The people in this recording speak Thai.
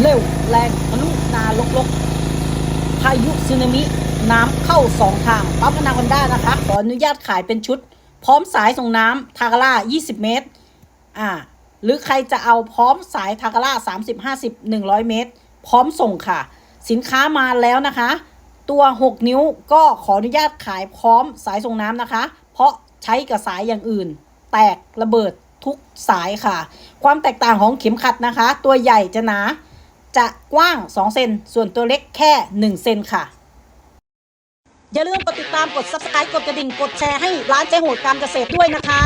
เร็วแรงทะลุนาลกลกพายุสึนามิ น้ำเข้าสองทางปั๊มอนาคอนด้านะคะ ขออนุญาตขายเป็นชุด พร้อมสายส่งน้ำทาการ่า 20 เมตร อ่า หรือใครจะเอาพร้อมสายทาการ่า 30 50 100 เมตร พร้อมส่งค่ะ สินค้ามาแล้วนะคะ ตัว 6 นิ้วก็ขออนุญาตขายพร้อมสายส่งน้ำนะคะ เพราะใช้กับสายอย่างอื่น แตกระเบิดทุกสายค่ะ ความแตกต่างของเข็มขัดนะคะ ตัวใหญ่จะหนา จะกว้าง 2 เซน ส่วนตัวเล็กแค่ 1 เซนค่ะ อย่าลืมกดติดตามกด subscribe กดกระดิ่ง กดแชร์ให้ร้านเจ๊โหดการเกษตรด้วยนะคะ